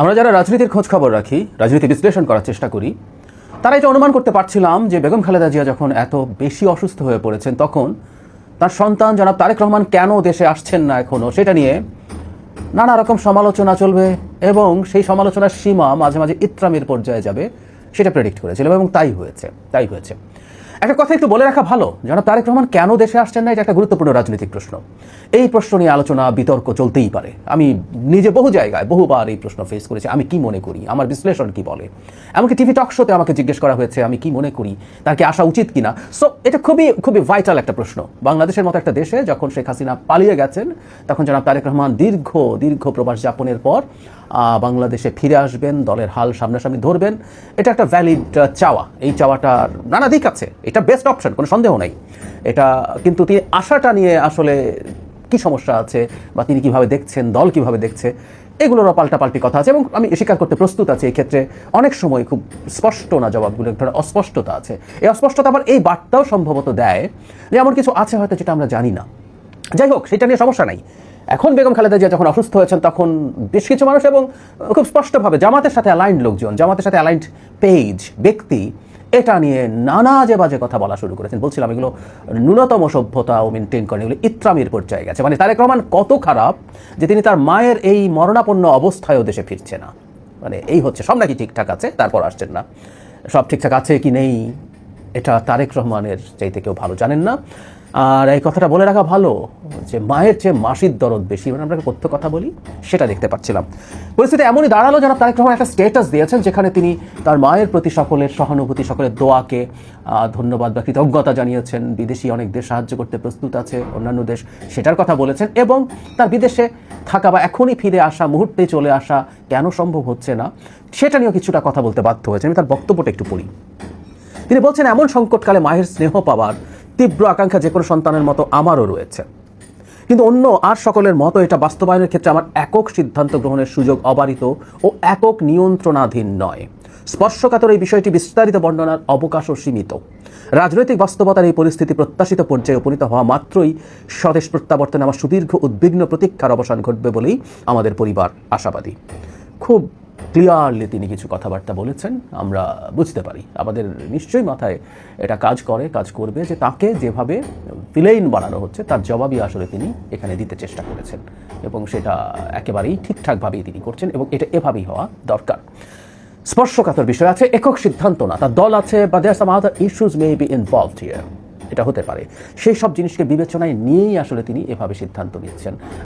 আমরা যারা রাজনীতির খোঁজ খবর রাখি, রাজনীতি বিশ্লেষণ করার চেষ্টা করি তারা এটা অনুমান করতে পারছিলাম যে বেগম খালেদা জিয়া যখন এত বেশি অসুস্থ হয়ে পড়েছেন তখন তার সন্তান জনাব তারেক রহমান কেন দেশে আসছেন না এখনও সেটা নিয়ে নানা রকম সমালোচনা চলবে এবং সেই সমালোচনার সীমা মাঝে মাঝে ইত্রামের পর্যায়ে যাবে সেটা প্রেডিক্ট করেছিলাম এবং তাই হয়েছে তাই হয়েছে। একটা কথা একটু বলে রাখা ভালো, জনাব তারেক রহমান, কেন দেশে আসছেন না? এটা একটা গুরুত্বপূর্ণ রাজনৈতিক প্রশ্ন। এই প্রশ্ন নিয়ে আলোচনা, বিতর্ক চলতেই পারে। আমি নিজে বহু জায়গায় বহুবার এই প্রশ্ন ফেস করেছি, আমি কি মনে করি? আমার বিশ্লেষণ কি বলে? এমনকি টিভি টক শোতে আমাকে জিজ্ঞেস করা হয়েছে, আমি কি মনে করি? তার কি আসা উচিত কিনা? সো এটা খুবই খুবই ভাইটাল একটা প্রশ্ন। বাংলাদেশের মতো একটা দেশে যখন শেখ হাসিনা পালিয়ে গেছেন, তখন জনাব তারেক রহমান দীর্ঘ দীর্ঘ প্রবাস যাপনের পর বাংলাদেশে ফিরে আসবেন, দলের হাল সামনাসামনি ধরবেন। এটা একটা ভ্যালিড চাওয়া। এই চাওয়াটার নানা দিক আছে। এটা বেস্ট অপশন কোনো সন্দেহ নাই। এটা কিন্তু তিনি আশাটা নিয়ে আসলে কি সমস্যা আছে বা তিনি কীভাবে দেখছেন, দল কীভাবে দেখছে, এগুলোরও পাল্টাপাল্টি কথা আছে এবং আমি স্বীকার করতে প্রস্তুত আছি ক্ষেত্রে অনেক সময় খুব স্পষ্ট না জবাবগুলো, একটা অস্পষ্টতা আছে। এই অস্পষ্টতা আবার এই বার্তাও সম্ভবত দেয় যে এমন কিছু আছে হয়তো যেটা আমরা জানি না। যাই হোক, সেটা নিয়ে সমস্যা নাই। এখন বেগম খালেদা জিয়া যখন অসুস্থ হয়েছেন, তখন বেশ কিছু মানুষ এবং খুব স্পষ্টভাবে জামাতের সাথে অ্যালাইন্ড লোকজন, জামাতের সাথে অ্যালাইন্ড পেজ ব্যক্তি এটা নিয়ে নানা যে বাজে কথা বলা শুরু করেছেন। বলছিলাম এগুলো ন্যূনতম সভ্যতা ও মেনটেন করেন, এগুলো ইত্রামির পর্যায়ে গেছে মানে তারেক রহমান কত খারাপ যে তিনি তার মায়ের এই মরণাপন্ন অবস্থায়ও দেশে ফিরছে না। মানে এই হচ্ছে, সব নাকি ঠিকঠাক আছে, তারপর আসছেন না। সব ঠিকঠাক আছে কি নেই? এটা তারেক রহমানের চাইতে কেউ ভালো জানেন না। আর এই কথাটা বলে রাখা ভালো যে মায়ের চেয়ে মাসির দরদ বেশি মানে আমরা কথ্য কথা বলি, সেটা দেখতে পাচ্ছিলাম। পরিস্থিতি এমনই দাঁড়াল যারা তারেক রহমান একটা স্টেটাস দিয়েছেন, যেখানে তিনি তার মায়ের প্রতি সকলের সহানুভূতি, সকলের দোয়াকে ধন্যবাদ বা কৃতজ্ঞতা জানিয়েছেন। বিদেশি অনেক দেশ সাহায্য করতে প্রস্তুত আছে, অন্যান্য দেশ সেটার কথা বলেছেন, এবং তার বিদেশে থাকা বা এখনই ফিরে আসা, মুহূর্তে চলে আসা কেন সম্ভব হচ্ছে না, সেটা নিয়েও কিছুটা কথা বলতে বাধ্য হয়েছে। আমি তার বক্তব্যটা একটু পড়ি। তিনি বলছেন, এমন সংকটকালে মায়ের স্নেহ পাওয়ার তীব্র আকাঙ্ক্ষা যে কোনো সন্তানের মতো আমারও রয়েছে। কিন্তু অন্য আর সকলের মতো এটা বাস্তবায়নের ক্ষেত্রে আমার একক সিদ্ধান্ত গ্রহণের সুযোগ অবারিত ও একক নিয়ন্ত্রণাধীন নয়। স্পর্শকাতর এই বিষয়টি বিস্তারিত বর্ণনার অবকাশও সীমিত। রাজনৈতিক বাস্তবতার এই পরিস্থিতি প্রত্যাশিত পর্যায়ে উপনীত হওয়া মাত্রই স্বদেশ প্রত্যাবর্তনে আমার সুদীর্ঘ উদ্বিগ্ন প্রতীক্ষার অবসান ঘটবে বলেই আমাদের পরিবার আশাবাদী। খুব ক্লিয়ারলি তিনি কিছু কথাবার্তা বলেছেন, আমরা বুঝতে পারি। আমাদের নিশ্চয়ই মাথায় এটা কাজ করে, কাজ করবে যে তাকে যেভাবে ভিলেইন বানানো হচ্ছে, তার জবাবই আসলে তিনি এখানে দিতে চেষ্টা করেছেন এবং সেটা একেবারেই ঠিকঠাকভাবেই তিনি করছেন এবং এটা এভাবেই হওয়া দরকার। স্পর্শকাতর বিষয় আছে, একক সিদ্ধান্ত না, তার দল আছে বা there some other issues may be involved here এটা হতে পারে। সেই সব জিনিসকে বিবেচনায় নিয়েই আসলে তিনি এভাবে সিদ্ধান্ত নিচ্ছেন।